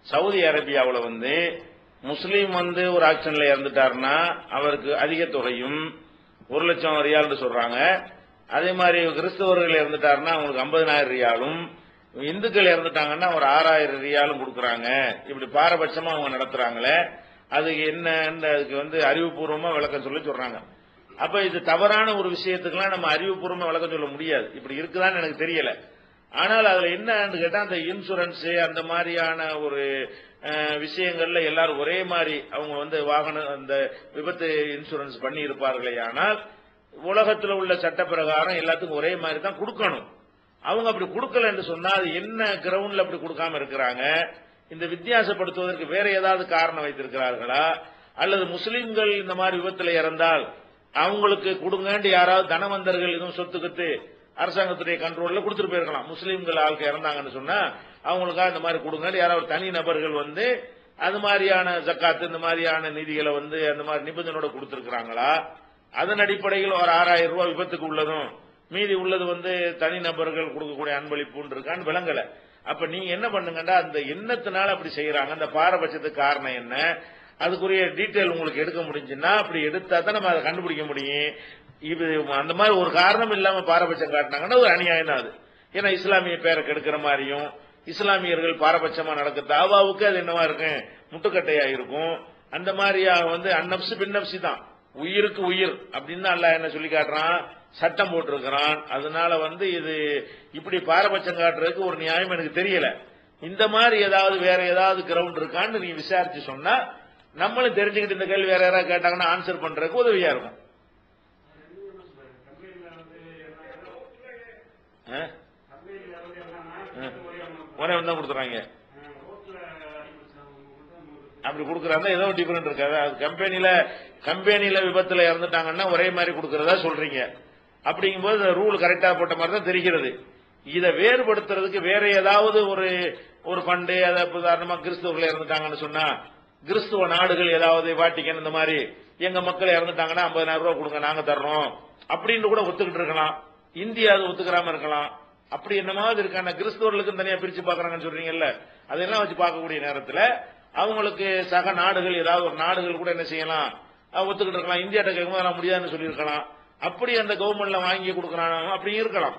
Saudi அரேபியாவில் வந்து முஸ்லீம் வந்து ஒரு ஆக்ஷன்ல இறந்துட்டாருன்னா அவருக்கு அதிக தொகையும் ஒரு லட்சம் ரியால்னு சொல்றாங்க. அதே மாதிரி கிறிஸ்தவர்கள் இறந்துட்டாருன்னா அவங்களுக்கு ஐம்பதனாயிரம் ரியாலும் இந்துக்கள் இறந்துட்டாங்கன்னா ஒரு ஆறாயிரம் ரியாலும் கொடுக்குறாங்க. இப்படி பாரபட்சமா அவங்க நடத்துறாங்களே அதுக்கு என்ன அதுக்கு வந்து அறிவுபூர்வமா விளக்கம் சொல்லி சொல்றாங்க. அப்ப இது தவறான ஒரு விஷயத்துக்கெல்லாம் நம்ம அறிவுபூர்வமா விளக்கம் சொல்ல முடியாது. இப்படி இருக்குதான்னு எனக்கு தெரியல. ஆனால் அதுல என்னன்னு கேட்டா அந்த இன்சூரன்ஸ் அந்த மாதிரியான ஒரு விஷயங்கள்ல எல்லாரும் ஒரே மாதிரி அவங்க வந்து வாகன அந்த விபத்து இன்சூரன்ஸ் பண்ணி இருப்பார்களே ஆனால் உலகத்தில் உள்ள சட்ட பிரகாரம் எல்லாத்துக்கும் ஒரே மாதிரி தான் கொடுக்கணும். அவங்க அப்படி கொடுக்கல என்று சொன்னா அது என்ன கிரவுண்ட்ல அப்படி கொடுக்காம இருக்கிறாங்க? இந்த வித்தியாசப்படுத்துவதற்கு வேற ஏதாவது காரணம் வைத்திருக்கிறார்களா? அல்லது முஸ்லிம்கள் இந்த மாதிரி விபத்துல இறந்தால் அவங்களுக்கு கொடுங்கன்னு யாராவது தனவந்தர்கள் எதுவும் சொத்துக்கத்து அரசாங்கத்துடைய கண்ட்ரோல்ல கொடுத்துட்டு போயிருக்கலாம். முஸ்லீம்கள் ஆளுக்கு இறந்தாங்கன்னு சொன்னா அவங்களுக்காக இந்த மாதிரி கொடுங்கன்னு யாராவது தனி நபர்கள் வந்து அது மாதிரியான ஜக்காத்து இந்த மாதிரியான நிதிகளை வந்து அந்த மாதிரி நிபந்தனோட கொடுத்துருக்காங்களா அதன் அடிப்படையில் ஒரு ஆறாயிரம் ரூபாய் விபத்துக்கு உள்ளதும் மீதி உள்ளது வந்து தனி நபர்கள் கொடுக்கக்கூடிய அன்பளிப்புன்னு இருக்கான்னு விளங்கல. அப்ப நீங்க என்ன பண்ணுங்கடா அந்த எண்ணத்தினால அப்படி செய்யறாங்க. அந்த பாரபட்சத்துக்கு காரணம் என்ன? அதுக்குரிய டீட்டெயில் உங்களுக்கு எடுக்க முடிஞ்சுன்னா அப்படி எடுத்தா தான் நம்ம அதை கண்டுபிடிக்க முடியும். இது அந்த மாதிரி ஒரு காரணம் இல்லாம பாரபட்சம் காட்டினாங்கன்னா ஒரு அநியாயம் தான் அது. ஏன்னா இஸ்லாமிய பேரை கெடுக்கிற மாதிரியும் இஸ்லாமியர்கள் பாரபட்சமா நடக்க தாவாவுக்கு அது என்னவா இருக்கும்? முட்டுக்கட்டையா இருக்கும். அந்த மாதிரியா வந்து அந்நப்சு பின்னப்சி தான். உயிருக்கு உயிர் அப்படின்னு தான் என்ன சொல்லி காட்டுறான்? சட்டம் போட்டிருக்கிறான். அதனால வந்து இது இப்படி பாரபட்சம் காட்டுறதுக்கு ஒரு நியாயம் எனக்கு தெரியல. இந்த மாதிரி ஏதாவது வேற ஏதாவது கிரவுண்ட் இருக்கான்னு நீ விசாரிச்சு சொன்னா நம்மளும் தெரிஞ்சுக்கிட்டு இந்த கேள்வி வேற யாராவது கேட்டாங்கன்னா ஆன்சர் பண்றதுக்கு உதவியா இருக்கும். ஒரே ஒன்று தான் கொடுத்துறாங்க. அப்படி கொடுக்கறாங்க ஏதோ டிஃபரெண்ட் இருக்காது அது கம்பெனியில கம்பெனியில விபத்துல இறந்துட்டாங்கன்னா ஒரே மாதிரி கொடுக்கறதா சொல்றீங்க. அப்படிங்கும்போது ரூல் கரெக்டா போட்ட மாதிரி தான் தெரிகிறது. இதை வேறுபடுத்துறதுக்கு வேற ஏதாவது ஒரு ஒரு பண்டு அதை உதாரணமா கிறிஸ்துவர்கள் இறந்துட்டாங்கன்னு சொன்னா கிறிஸ்துவ நாடுகள் ஏதாவது வாட்டிக்கன் இந்த மாதிரி எங்க மக்கள் இறந்துட்டாங்கன்னா ஐம்பதாயிரம் ரூபாய் கொடுங்க நாங்க தர்றோம். அப்படின்னு கூட ஒத்துக்கிட்டு இருக்கலாம். இந்தியா அது ஒத்துக்கிறாம இருக்கலாம். அப்படி என்னமாவது இருக்கான? கிறிஸ்தவர்களுக்கும் தனியா பிரிச்சு பாக்குறாங்கன்னு சொல்றீங்கல்ல? அதெல்லாம் வச்சு பார்க்கக்கூடிய நேரத்துல அவங்களுக்கு சக நாடுகள் ஏதாவது ஒரு நாடுகள் கூட என்ன செய்யலாம்? ஒத்துக்கிட்டு இருக்கலாம். இந்தியாட்ட கேட்கும்போது நான் முடியாதுன்னு சொல்லியிருக்கலாம். அப்படி அந்த கவர்மெண்ட்ல வாங்கி கொடுக்கறாங்க அப்படி இருக்கலாம்.